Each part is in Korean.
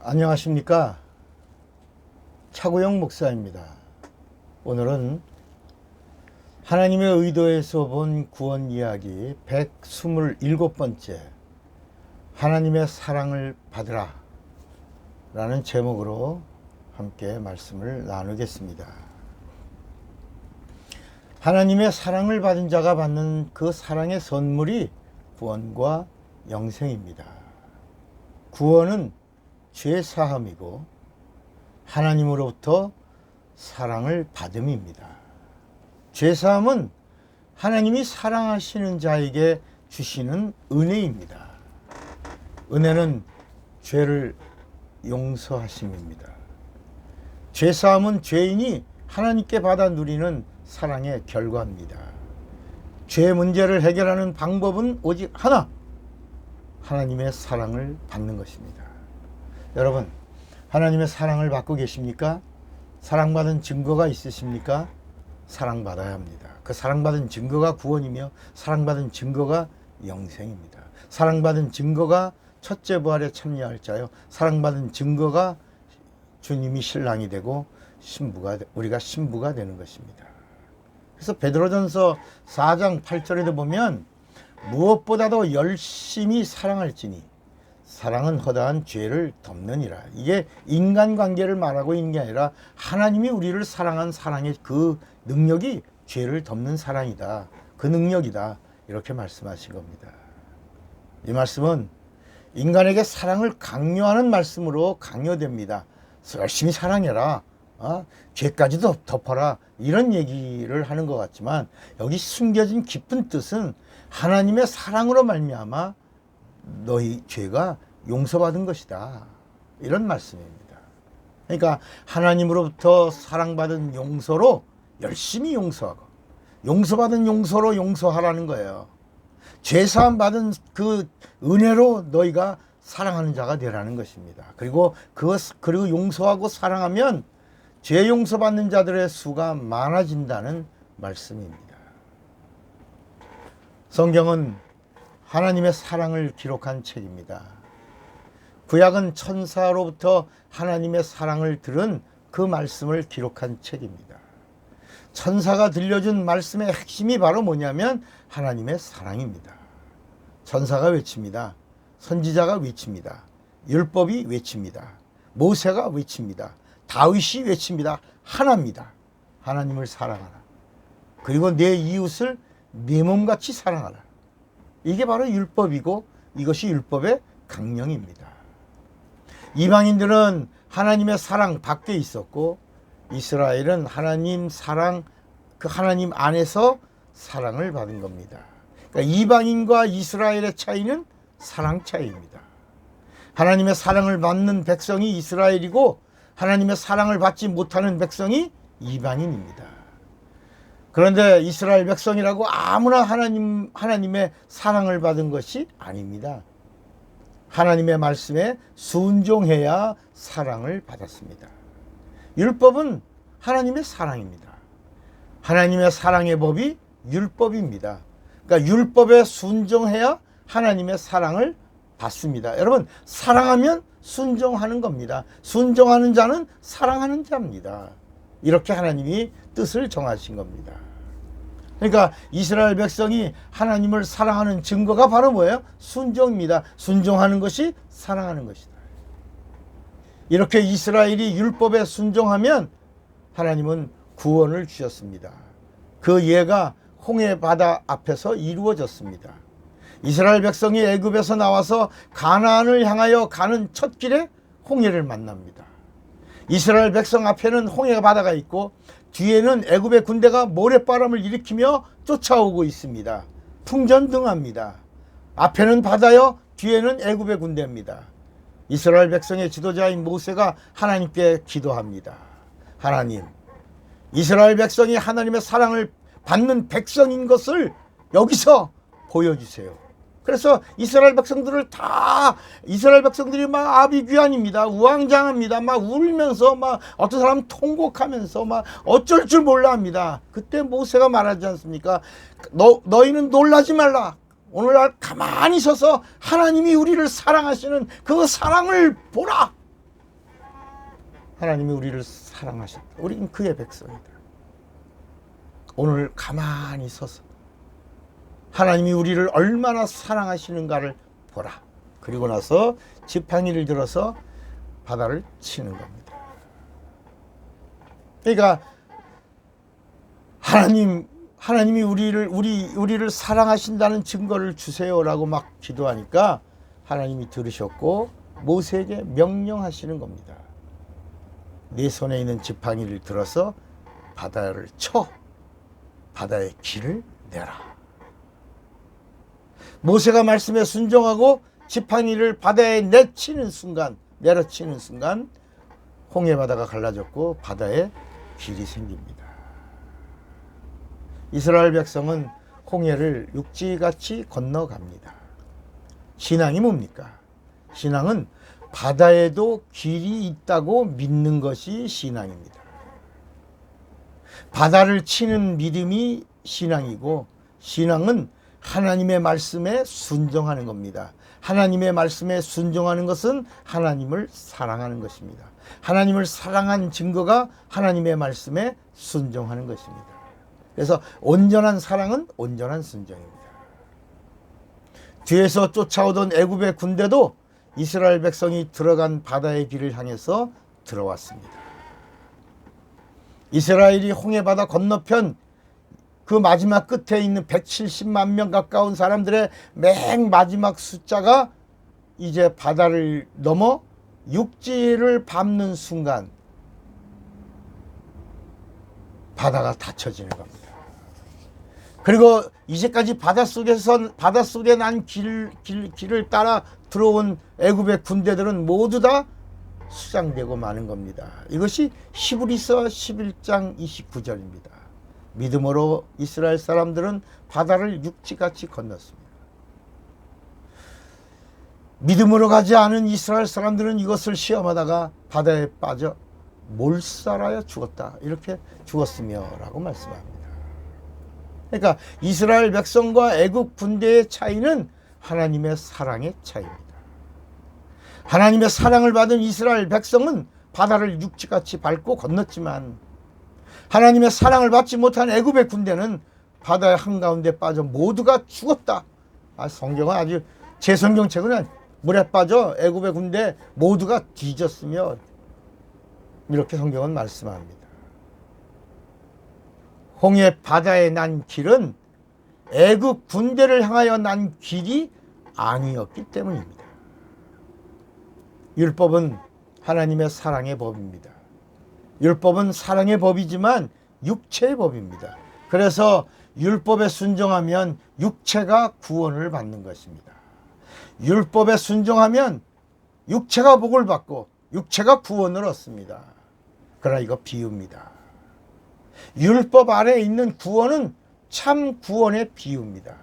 안녕하십니까. 차구영 목사입니다. 오늘은 하나님의 의도에서 본 구원 이야기 127번째 하나님의 사랑을 받으라 라는 제목으로 함께 말씀을 나누겠습니다. 하나님의 사랑을 받은 자가 받는 그 사랑의 선물이 구원과 영생입니다. 구원은 죄 사함이고 하나님으로부터 사랑을 받음입니다. 죄 사함은 하나님이 사랑하시는 자에게 주시는 은혜입니다. 은혜는 죄를 용서하심입니다. 죄 사함은 죄인이 하나님께 받아 누리는 사랑의 결과입니다. 죄 문제를 해결하는 방법은 오직 하나. 하나님의 사랑을 받는 것입니다. 여러분, 하나님의 사랑을 받고 계십니까? 사랑받은 증거가 있으십니까? 사랑받아야 합니다. 그 사랑받은 증거가 구원이며 사랑받은 증거가 영생입니다. 사랑받은 증거가 첫째 부활에 참여할 자요. 사랑받은 증거가 주님이 신랑이 되고 신부가 우리가 신부가 되는 것입니다. 그래서 베드로전서 4장 8절에도 보면 무엇보다도 열심히 사랑할지니 사랑은 허다한 죄를 덮느니라. 이게 인간관계를 말하고 있는 게 아니라 하나님이 우리를 사랑한 사랑의 그 능력이 죄를 덮는 사랑이다. 그 능력이다. 이렇게 말씀하신 겁니다. 이 말씀은 인간에게 사랑을 강요하는 말씀으로 강요됩니다. 열심히 사랑해라. 어? 죄까지도 덮어라. 이런 얘기를 하는 것 같지만 여기 숨겨진 깊은 뜻은 하나님의 사랑으로 말미암아 너희 죄가 용서받은 것이다. 이런 말씀입니다. 그러니까 하나님으로부터 사랑받은 용서로 열심히 용서하고 용서받은 용서로 용서하라는 거예요. 죄사함 받은 그 은혜로 너희가 사랑하는 자가 되라는 것입니다. 그리고 그 그리고 용서하고 사랑하면 죄 용서받는 자들의 수가 많아진다는 말씀입니다. 성경은 하나님의 사랑을 기록한 책입니다. 구약은 천사로부터 하나님의 사랑을 들은 그 말씀을 기록한 책입니다. 천사가 들려준 말씀의 핵심이 바로 뭐냐면 하나님의 사랑입니다. 천사가 외칩니다. 선지자가 외칩니다. 율법이 외칩니다. 모세가 외칩니다. 다윗이 외칩니다. 하나입니다. 하나님을 사랑하라. 그리고 내 이웃을 내 몸같이 사랑하라. 이게 바로 율법이고 이것이 율법의 강령입니다. 이방인들은 하나님의 사랑 밖에 있었고 이스라엘은 하나님 사랑 그 하나님 안에서 사랑을 받은 겁니다. 그러니까 이방인과 이스라엘의 차이는 사랑 차이입니다. 하나님의 사랑을 받는 백성이 이스라엘이고 하나님의 사랑을 받지 못하는 백성이 이방인입니다. 그런데 이스라엘 백성이라고 아무나 하나님 하나님의 사랑을 받은 것이 아닙니다. 하나님의 말씀에 순종해야 사랑을 받았습니다. 율법은 하나님의 사랑입니다. 하나님의 사랑의 법이 율법입니다. 그러니까 율법에 순종해야 하나님의 사랑을 받습니다. 여러분, 사랑하면 순종하는 겁니다. 순종하는 자는 사랑하는 자입니다. 이렇게 하나님이 뜻을 정하신 겁니다. 그러니까 이스라엘 백성이 하나님을 사랑하는 증거가 바로 뭐예요? 순종입니다. 순종하는 것이 사랑하는 것이다. 이렇게 이스라엘이 율법에 순종하면 하나님은 구원을 주셨습니다. 그 예가 홍해 바다 앞에서 이루어졌습니다. 이스라엘 백성이 애굽에서 나와서 가나안을 향하여 가는 첫 길에 홍해를 만납니다. 이스라엘 백성 앞에는 홍해 바다가 있고 뒤에는 애굽의 군대가 모래바람을 일으키며 쫓아오고 있습니다. 풍전등합니다. 앞에는 바다요, 뒤에는 애굽의 군대입니다. 이스라엘 백성의 지도자인 모세가 하나님께 기도합니다. 하나님, 이스라엘 백성이 하나님의 사랑을 받는 백성인 것을 여기서 보여주세요. 그래서 이스라엘 백성들을 다 이스라엘 백성들이 막 아비규환입니다. 우왕장합니다. 막 울면서 막 어떤 사람 통곡하면서 막 어쩔 줄 몰라 합니다. 그때 모세가 말하지 않습니까? 너 너희는 놀라지 말라. 오늘날 가만히 서서 하나님이 우리를 사랑하시는 그 사랑을 보라. 하나님이 우리를 사랑하셨다. 우리는 그의 백성이다. 오늘 가만히 서서 하나님이 우리를 얼마나 사랑하시는가를 보라. 그리고 나서 지팡이를 들어서 바다를 치는 겁니다. 그러니까 하나님 하나님이 우리를 우리 우리를 사랑하신다는 증거를 주세요라고 막 기도하니까 하나님이 들으셨고 모세에게 명령하시는 겁니다. 네 손에 있는 지팡이를 들어서 바다를 쳐 바다의 길을 내라. 모세가 말씀에 순종하고 지팡이를 바다에 내치는 순간 내려치는 순간 홍해 바다가 갈라졌고 바다에 길이 생깁니다. 이스라엘 백성은 홍해를 육지같이 건너갑니다. 신앙이 뭡니까? 신앙은 바다에도 길이 있다고 믿는 것이 신앙입니다. 바다를 치는 믿음이 신앙이고 신앙은 하나님의 말씀에 순종하는 겁니다. 하나님의 말씀에 순종하는 것은 하나님을 사랑하는 것입니다. 하나님을 사랑한 증거가 하나님의 말씀에 순종하는 것입니다. 그래서 온전한 사랑은 온전한 순종입니다. 뒤에서 쫓아오던 애굽의 군대도 이스라엘 백성이 들어간 바다의 길을 향해서 들어왔습니다. 이스라엘이 홍해 바다 건너편 그 마지막 끝에 있는 170만 명 가까운 사람들의 맨 마지막 숫자가 이제 바다를 넘어 육지를 밟는 순간 바다가 닫혀지는 겁니다. 그리고 이제까지 바닷속에서 바닷속에 난 길, 길, 길을 따라 들어온 애굽의 군대들은 모두 다 수장되고 마는 겁니다. 이것이 히브리서 11장 29절입니다. 믿음으로 이스라엘 사람들은 바다를 육지같이 건넜습니다. 믿음으로 가지 않은 이스라엘 사람들은 이것을 시험하다가 바다에 빠져 몰살하여 죽었다. 이렇게 죽었으며라고 말씀합니다. 그러니까 이스라엘 백성과 애국 군대의 차이는 하나님의 사랑의 차이입니다. 하나님의 사랑을 받은 이스라엘 백성은 바다를 육지같이 밟고 건넜지만 하나님의 사랑을 받지 못한 애굽의 군대는 바다의 한가운데 빠져 모두가 죽었다. 아, 성경은 아주 제 성경책은 물에 빠져 애굽의 군대 모두가 뒤졌으며 이렇게 성경은 말씀합니다. 홍해 바다에 난 길은 애굽 군대를 향하여 난 길이 아니었기 때문입니다. 율법은 하나님의 사랑의 법입니다. 율법은 사랑의 법이지만 육체의 법입니다. 그래서 율법에 순종하면 육체가 구원을 받는 것입니다. 율법에 순종하면 육체가 복을 받고 육체가 구원을 얻습니다. 그러나 이거 비유입니다. 율법 아래에 있는 구원은 참 구원의 비유입니다.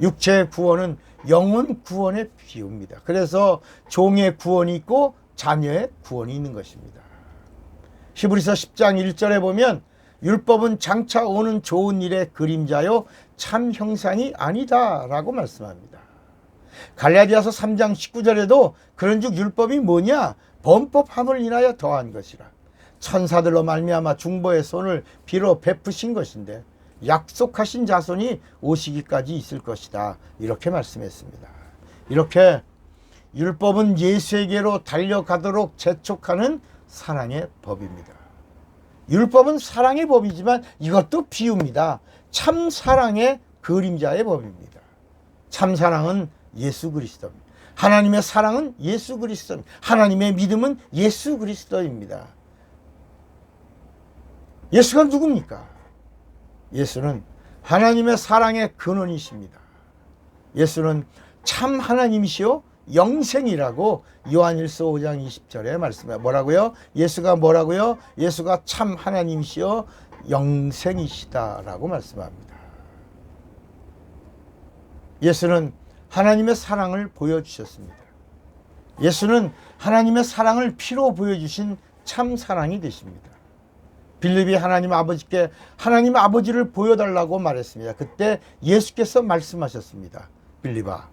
육체의 구원은 영혼 구원의 비유입니다. 그래서 종의 구원이 있고 자녀의 구원이 있는 것입니다. 히브리서 10장 1절에 보면 율법은 장차 오는 좋은 일의 그림자요 참 형상이 아니다라고 말씀합니다. 갈라디아서 3장 19절에도 그런즉 율법이 뭐냐 범법함을 인하여 더한 것이라 천사들로 말미암아 중보의 손을 비로 베푸신 것인데 약속하신 자손이 오시기까지 있을 것이다. 이렇게 말씀했습니다. 이렇게 율법은 예수에게로 달려가도록 재촉하는 사랑의 법입니다. 율법은 사랑의 법이지만 이것도 비유입니다. 참 사랑의 그림자의 법입니다. 참 사랑은 예수 그리스도입니다. 하나님의 사랑은 예수 그리스도입니다. 하나님의 믿음은 예수 그리스도입니다. 예수가 누굽니까? 예수는 하나님의 사랑의 근원이십니다. 예수는 참 하나님이시요 영생이라고 요한일서 5장 20절에 말씀해요. 뭐라고요? 예수가 뭐라고요? 예수가 참 하나님이시요 영생이시다라고 말씀합니다. 예수는 하나님의 사랑을 보여주셨습니다. 예수는 하나님의 사랑을 피로 보여주신 참 사랑이 되십니다. 빌립이 하나님 아버지께 하나님 아버지를 보여달라고 말했습니다. 그때 예수께서 말씀하셨습니다. 빌립아,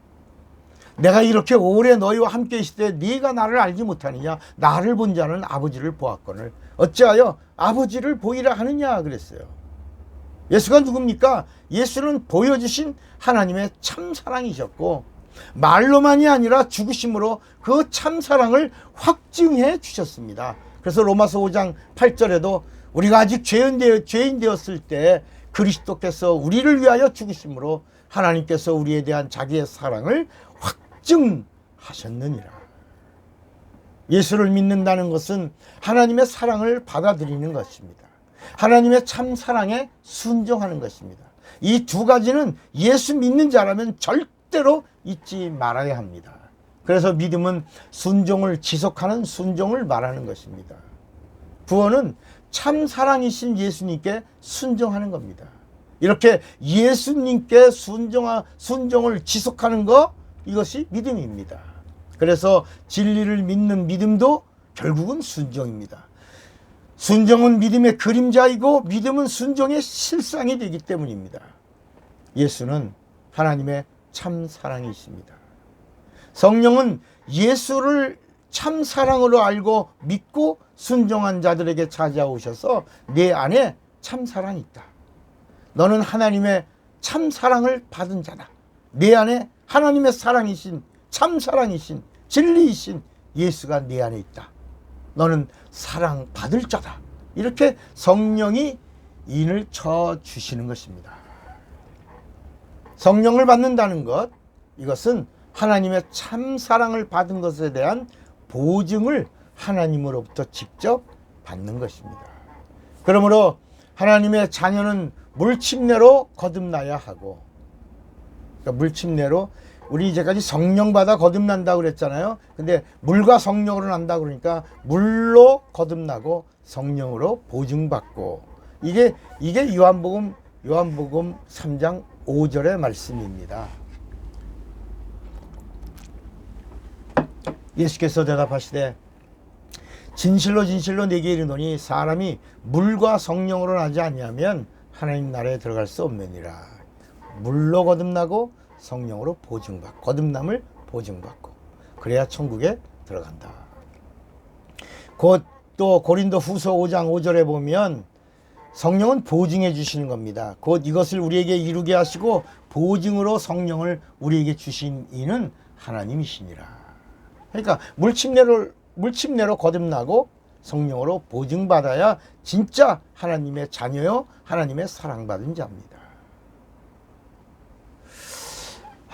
내가 이렇게 오래 너희와 함께 있을 때 네가 나를 알지 못하느냐 나를 본 자는 아버지를 보았거늘 어찌하여 아버지를 보이라 하느냐 그랬어요. 예수가 누굽니까? 예수는 보여주신 하나님의 참 사랑이셨고 말로만이 아니라 죽으심으로 그 참 사랑을 확증해 주셨습니다. 그래서 로마서 5장 8절에도 우리가 아직 죄인, 되어, 죄인 되었을 때 그리스도께서 우리를 위하여 죽으심으로 하나님께서 우리에 대한 자기의 사랑을 확증하셨느니라. 예수를 믿는다는 것은 하나님의 사랑을 받아들이는 것입니다. 하나님의 참 사랑에 순종하는 것입니다. 이 두 가지는 예수 믿는 자라면 절대로 잊지 말아야 합니다. 그래서 믿음은 순종을 지속하는 순종을 말하는 것입니다. 구원은 참 사랑이신 예수님께 순종하는 겁니다. 이렇게 예수님께 순종하, 순종을 지속하는 것 이것이 믿음입니다. 그래서 진리를 믿는 믿음도 결국은 순종입니다. 순종은 믿음의 그림자이고 믿음은 순종의 실상이 되기 때문입니다. 예수는 하나님의 참 사랑이십니다. 성령은 예수를 참 사랑으로 알고 믿고 순종한 자들에게 찾아오셔서 내 안에 참 사랑이 있다. 너는 하나님의 참 사랑을 받은 자다. 내 안에 하나님의 사랑이신 참 사랑이신 진리이신 예수가 내 안에 있다. 너는 사랑 받을 자다. 이렇게 성령이 인을 쳐 주시는 것입니다. 성령을 받는다는 것 이것은 하나님의 참 사랑을 받은 것에 대한 보증을 하나님으로부터 직접 받는 것입니다. 그러므로 하나님의 자녀는 물침내로 거듭나야 하고 그러니까 물침내로 우리 이제까지 성령 받아 거듭난다 그랬잖아요. 근데 물과 성령으로 난다 그러니까 물로 거듭나고 성령으로 보증받고 이게 이게 요한복음 요한복음 3장 5절의 말씀입니다. 예수께서 대답하시되 진실로 진실로 내게 이르노니 사람이 물과 성령으로 나지 아니하면 하나님 나라에 들어갈 수 없느니라. 물로 거듭나고 성령으로 보증받고 거듭남을 보증받고 그래야 천국에 들어간다. 곧 또 고린도 후서 5장 5절에 보면 성령은 보증해 주시는 겁니다. 곧 이것을 우리에게 이루게 하시고 보증으로 성령을 우리에게 주신 이는 하나님이시니라. 그러니까 물침내로 물침내로 거듭나고 성령으로 보증받아야 진짜 하나님의 자녀요 하나님의 사랑받은 자입니다.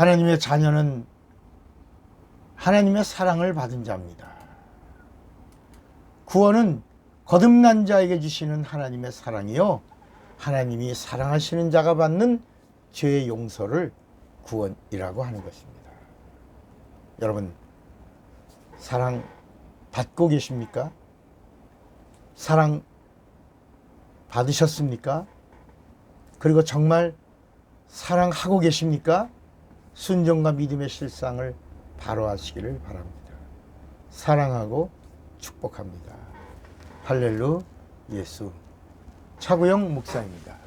하나님의 자녀는 하나님의 사랑을 받은 자입니다. 구원은 거듭난 자에게 주시는 하나님의 사랑이요. 하나님이 사랑하시는 자가 받는 죄의 용서를 구원이라고 하는 것입니다. 여러분, 사랑 받고 계십니까? 사랑 받으셨습니까? 그리고 정말 사랑하고 계십니까? 순종과 믿음의 실상을 바로 하시기를 바랍니다. 사랑하고 축복합니다. 할렐루 예수 차구영 목사입니다.